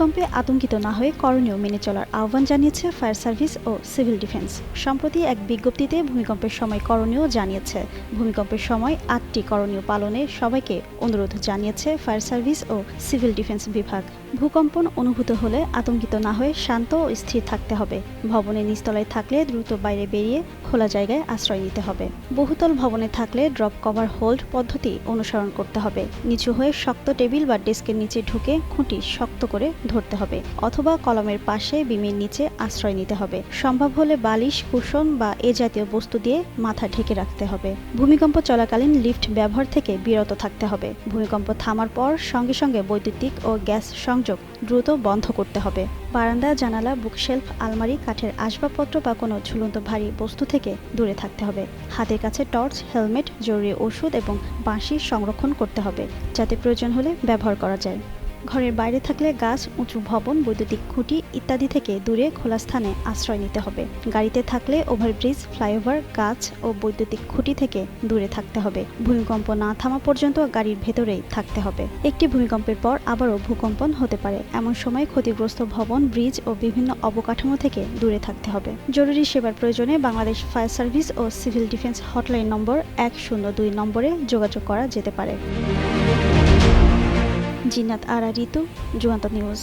ভূমিকম্পে আতঙ্কিত না হয়ে করণীয় মেনে চলার আহ্বান জানিয়েছে ফায়ার সার্ভিস ও সিভিল ডিফেন্স। সম্প্রতি এক বিজ্ঞপ্তিতে ভূমিকম্পের সময় করণীয় জানিয়েছে। ভূমিকম্পের সময় আটটি করণীয় পালনে সবাইকে অনুরোধ জানিয়েছে ফায়ার সার্ভিস ও সিভিল ডিফেন্স বিভাগ। ভূকম্পন অনুভূত হলে আতঙ্কিত না হয়ে শান্ত ও স্থির থাকতে হবে। ভবনের নিচতলায় থাকলে দ্রুত বাইরে বেরিয়ে খোলা জায়গায় আশ্রয় নিতে হবে। বহুতল ভবনে থাকলে ড্রপ কভার হোল্ড পদ্ধতি অনুসরণ করতে হবে। নিচু হয়ে শক্ত টেবিল বা ডেস্কের নিচে ঢুকে খুঁটি শক্ত করে ধরতে হবে অথবা কলমের পাশে বিমের নিচে আশ্রয় নিতে হবে। সম্ভব হলে বালিশ, কুশন বা এ জাতীয় বস্তু দিয়ে মাথা ঢেকে রাখতে হবে। ভূমিকম্প চলাকালীন লিফট ব্যবহার থেকে বিরত থাকতে হবে। ভূমিকম্প থামার পর সঙ্গে সঙ্গে বৈদ্যুতিক ও গ্যাস সংযোগ দ্রুত বন্ধ করতে হবে। বারান্দা জানালা বুকশেলফ আলমারি, কাঠের আসবাবপত্র বা কোনো ঝুলন্ত ভারী বস্তু থেকে দূরে থাকতে হবে। হাতের কাছে টর্চ, হেলমেট, জরুরি ওষুধ এবং বাঁশি সংরক্ষণ করতে হবে, যাতে প্রয়োজন হলে ব্যবহার করা যায়। ঘরের বাইরে থাকলে গাছ, উঁচু ভবন, বৈদ্যুতিক খুঁটি ইত্যাদি থেকে দূরে খোলা স্থানে আশ্রয় নিতে হবে। গাড়িতে থাকলে ওভারব্রিজ, ফ্লাইওভার, গাছ ও বৈদ্যুতিক খুঁটি থেকে দূরে থাকতে হবে। ভূমিকম্প না থামা পর্যন্ত গাড়ির ভেতরেই থাকতে হবে। একটি ভূমিকম্পের পর আবারও ভূকম্পন হতে পারে। এমন সময় ক্ষতিগ্রস্ত ভবন, ব্রিজ ও বিভিন্ন অবকাঠামো থেকে দূরে থাকতে হবে। জরুরি সেবার প্রয়োজনে বাংলাদেশ ফায়ার সার্ভিস ও সিভিল ডিফেন্স হটলাইন নম্বর এক শূন্য দুই নম্বরে যোগাযোগ করা যেতে পারে। জিনাত আরা ঋতু জুয়ান্ত নিউজ